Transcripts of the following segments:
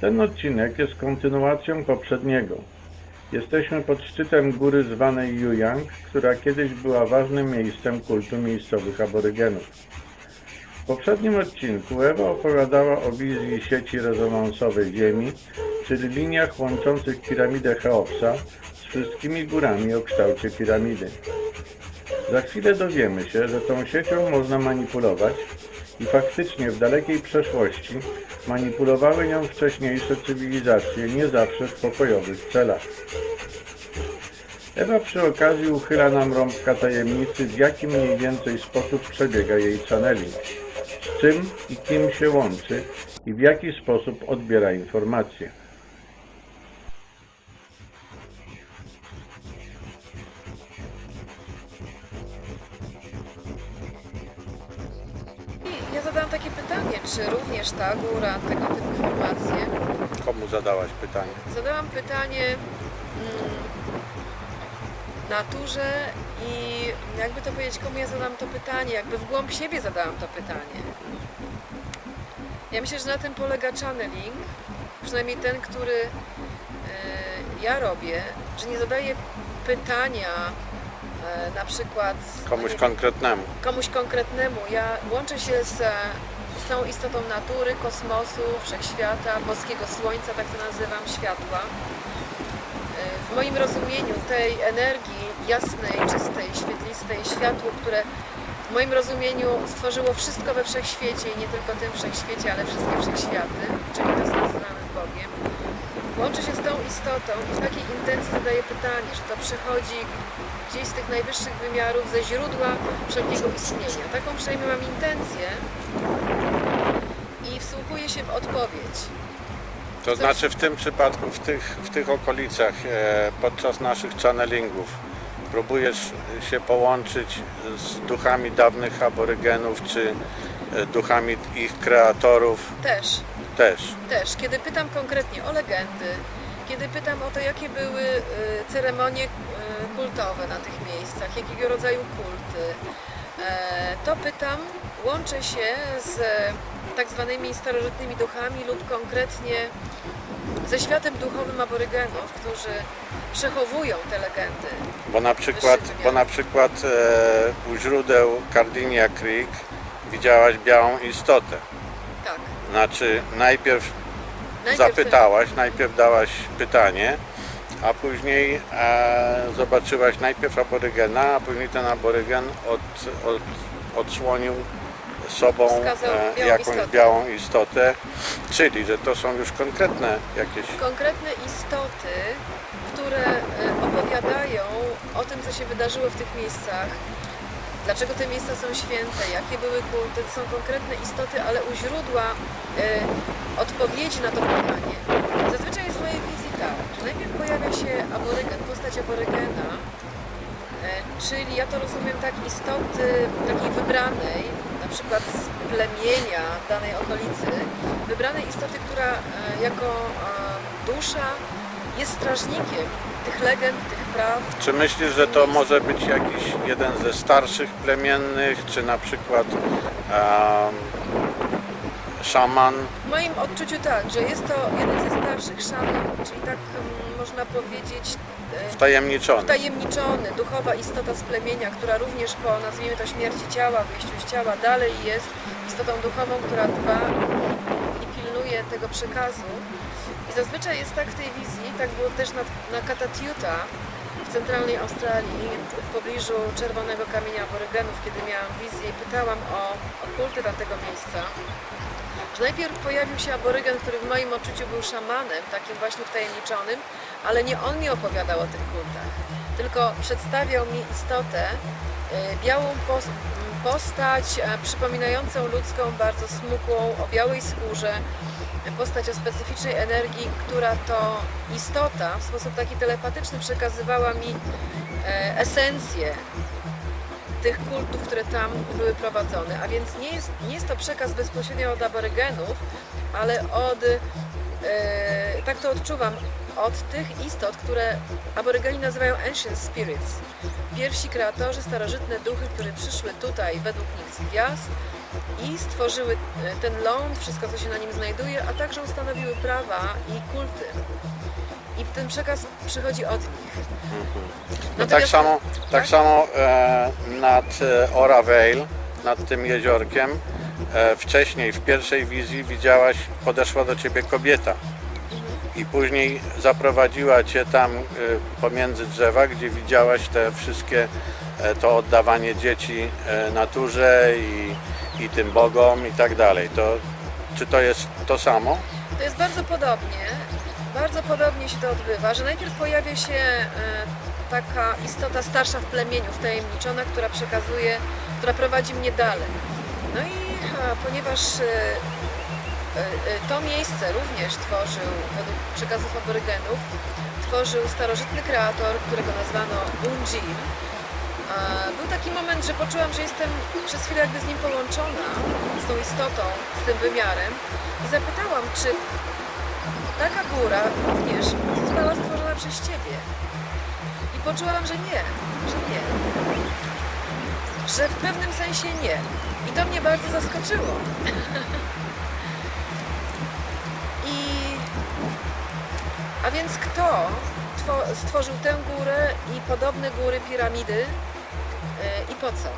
Ten odcinek jest kontynuacją poprzedniego. Jesteśmy pod szczytem góry zwanej Yuyang, która kiedyś była ważnym miejscem kultu miejscowych aborygenów. W poprzednim odcinku Ewa opowiadała o wizji sieci rezonansowej Ziemi, czyli liniach łączących piramidę Cheopsa z wszystkimi górami o kształcie piramidy. Za chwilę dowiemy się, że tą siecią można manipulować i faktycznie w dalekiej przeszłości manipulowały nią wcześniejsze cywilizacje nie zawsze w pokojowych celach. Ewa przy okazji uchyla nam rąbka tajemnicy, w jaki mniej więcej sposób przebiega jej channeling, z czym i kim się łączy i w jaki sposób odbiera informacje. Ja zadałam takie pytanie, czy również ta góra tego typu formacje? Komu zadałaś pytanie? Zadałam pytanie mm, naturze i jakby to powiedzieć, komu ja zadałam to pytanie, jakby w głąb siebie zadałam to pytanie. Ja myślę, że na tym polega channeling, przynajmniej ten, który e, ja robię, że nie zadaję pytania e, na przykład Komuś nie- konkretnemu. komuś konkretnemu. Ja łączę się z, z całą istotą natury, kosmosu, wszechświata, boskiego słońca, tak to nazywam, światła. W moim rozumieniu tej energii jasnej, czystej, świetlistej, światło, które w moim rozumieniu stworzyło wszystko we wszechświecie i nie tylko tym wszechświecie, ale wszystkie wszechświaty, czyli to, co nazywamy Bogiem, łączy się z tą istotą i w takiej intencji zadaje pytanie, że to przychodzi gdzieś z tych najwyższych wymiarów, ze źródła wszelkiego istnienia. Taką przynajmniej mam intencję i wsłuchuję się w odpowiedź. To Coś- znaczy w tym przypadku, w tych, w tych okolicach, e, podczas naszych channelingów, próbujesz się połączyć z duchami dawnych aborygenów, czy duchami ich kreatorów Też, też. też, kiedy pytam konkretnie o legendy, kiedy pytam o to, jakie były y, ceremonie y, kultowe na tych miejscach, jakiego rodzaju kulty, e, to pytam, łączę się z tak zwanymi starożytnymi duchami lub konkretnie ze światem duchowym aborygenów, którzy przechowują te legendy. Bo na przykład, bo na przykład e, u źródeł Cardinia Creek widziałaś białą istotę. Tak. Znaczy najpierw Najpierw zapytałaś, najpierw dałaś pytanie, a później e, zobaczyłaś najpierw aborygena, a później ten aborygen od, od, odsłonił sobą e, białą jakąś istotę. białą istotę, czyli że to są już konkretne jakieś konkretne istoty, które e, opowiadają o tym, co się wydarzyło w tych miejscach, dlaczego te miejsca są święte, jakie były kulty. To są konkretne istoty, ale u źródła e, odpowiedzi na to pytanie. Zazwyczaj jest w mojej wizji tak, najpierw pojawia się aborygen, postać aborygena, e, czyli ja to rozumiem tak istoty takiej wybranej, na przykład z plemienia danej okolicy, wybranej istoty, która e, jako e, dusza jest strażnikiem tych legend, tych praw. Czy myślisz, że to może być jakiś jeden ze starszych plemiennych, czy na przykład em, szaman? W moim odczuciu tak, że jest to jeden ze starszych szaman, czyli tak mm, można powiedzieć e, Wtajemniczony. wtajemniczony, duchowa istota z plemienia, która również po, nazwijmy to, śmierci ciała, wyjściu z ciała, dalej jest istotą duchową, która dba i pilnuje tego przekazu. Zazwyczaj jest tak w tej wizji, tak było też na, na Katatiuta w centralnej Australii, w pobliżu Czerwonego Kamienia Aborygenów, kiedy miałam wizję i pytałam o, o kulty tamtego miejsca, że najpierw pojawił się aborygen, który w moim odczuciu był szamanem, takim właśnie wtajemniczonym, ale nie on mi opowiadał o tych kultach, tylko przedstawiał mi istotę, e, białą postać e, przypominającą ludzką, bardzo smukłą, o białej skórze, postać o specyficznej energii, która to istota w sposób taki telepatyczny przekazywała mi e, esencję tych kultów, które tam były prowadzone. A więc nie jest, nie jest to przekaz bezpośrednio od aborygenów, ale od, e, tak to odczuwam, od tych istot, które aborygeni nazywają ancient spirits. Pierwsi kreatorzy, starożytne duchy, które przyszły tutaj według nich z gwiazd i stworzyły e, ten ląd, wszystko co się na nim znajduje, a także ustanowiły prawa i kulty. I ten przekaz przychodzi od nich. No tak samo, tak tak? samo e, nad e, Oravale, nad tym jeziorkiem, e, wcześniej w pierwszej wizji widziałaś, podeszła do ciebie kobieta i później zaprowadziła cię tam e, pomiędzy drzewa, gdzie widziałaś te wszystkie, to oddawanie dzieci e, naturze i, i tym bogom i tak dalej. To, czy to jest to samo? To jest bardzo podobnie, bardzo podobnie się to odbywa, że najpierw pojawia się e, taka istota starsza w plemieniu, wtajemniczona, która przekazuje, która prowadzi mnie dalej. No i ponieważ e, e, e, to miejsce również tworzył, według przekazów aborygenów, tworzył starożytny kreator, którego nazwano Unjil. Był taki moment, że poczułam, że jestem przez chwilę jakby z nim połączona, z tą istotą, z tym wymiarem i zapytałam, czy taka góra również została stworzona przez Ciebie. I poczułam, że nie, że nie. Że w pewnym sensie nie. I to mnie bardzo zaskoczyło. I... A więc kto two- stworzył tę górę i podobne góry, piramidy i po co?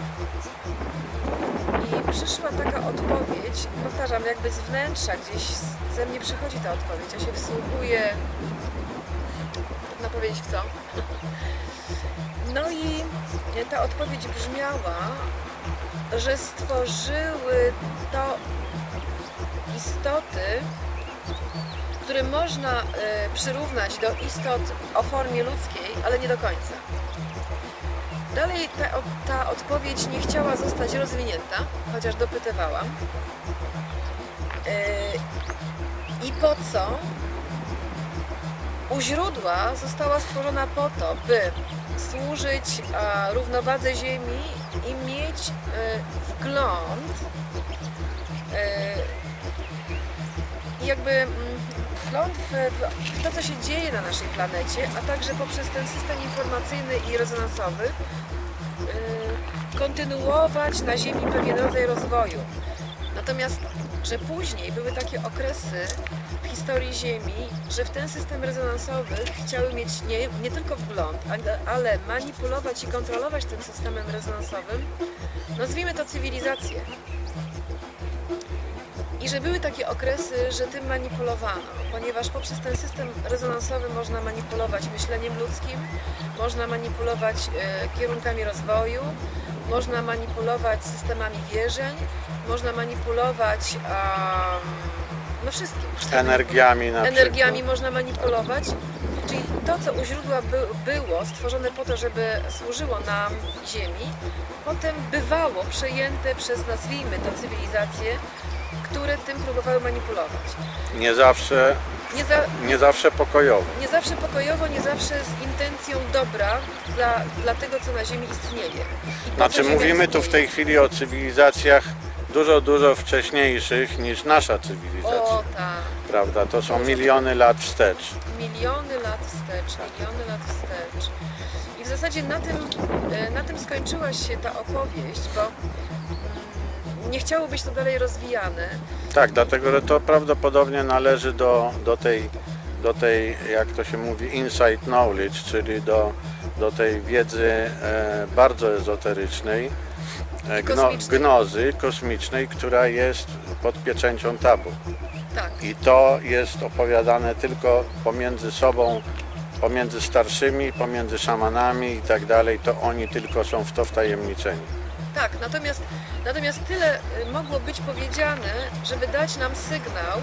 I przyszła taka odpowiedź, powtarzam, jakby z wnętrza gdzieś ze mnie przychodzi ta odpowiedź. Ja się wsłuchuję, trudno powiedzieć w co. No i ta odpowiedź brzmiała, że stworzyły to istoty, które można y, przyrównać do istot o formie ludzkiej, ale nie do końca. Dalej ta, ta odpowiedź nie chciała zostać rozwinięta, chociaż dopytywałam. Yy, I po co? U źródła została stworzona po to, by służyć a, równowadze Ziemi i mieć e, wgląd i jakby mm, wgląd w, to, co się dzieje na naszej planecie, a także poprzez ten system informacyjny i rezonansowy y, kontynuować na Ziemi pewien rodzaj rozwoju. Natomiast, że później były takie okresy w historii Ziemi, że w ten system rezonansowy chciały mieć nie, nie tylko wgląd, ale manipulować i kontrolować tym systemem rezonansowym, nazwijmy to cywilizację. I że były takie okresy, że tym manipulowano, ponieważ poprzez ten system rezonansowy można manipulować myśleniem ludzkim, można manipulować e, kierunkami rozwoju, można manipulować systemami wierzeń, można manipulować no wszystkim. Energiami na Energiami przykład. można manipulować. Czyli to, co u źródła by, było stworzone po to, żeby służyło nam Ziemi, potem bywało przejęte przez, nazwijmy to, cywilizacje, które tym próbowały manipulować. Nie zawsze, Nie, za, nie zawsze pokojowo. nie zawsze pokojowo, nie zawsze z intencją dobra dla, dla tego, co na Ziemi istnieje. I Znaczy mówimy tu w tej chwili o cywilizacjach dużo, dużo wcześniejszych niż nasza cywilizacja. O tak, Prawda? To są miliony lat wstecz. miliony lat wstecz, miliony lat wstecz. I w zasadzie na tym, e, na tym skończyła się ta opowieść, bo nie chciało być to dalej rozwijane. Tak, dlatego że to prawdopodobnie należy do, do, tej, do tej, jak to się mówi, inside knowledge, czyli do, do tej wiedzy e, bardzo ezoterycznej, e, gno, Kosmicznej. gnozy kosmicznej, która jest pod pieczęcią tabu. Tak, I to jest opowiadane tylko pomiędzy sobą, pomiędzy starszymi, pomiędzy szamanami i tak dalej, to oni tylko są w to wtajemniczeni. tak. Natomiast, natomiast tyle y, mogło być powiedziane, żeby dać nam sygnał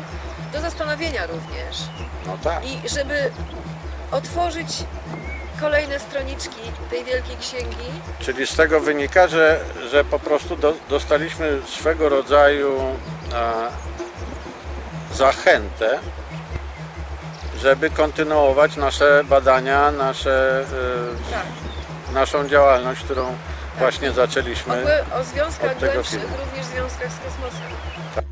do zastanowienia również. No tak. I żeby otworzyć kolejne stroniczki tej wielkiej księgi. Czyli z tego wynika, że, że po prostu do, dostaliśmy swego rodzaju e, zachętę, żeby kontynuować nasze badania, nasze, Tak. e, naszą działalność, którą właśnie zaczęliśmy. Ogóle, o związkach od tego głębszych, filmu. również związkach z kosmosem.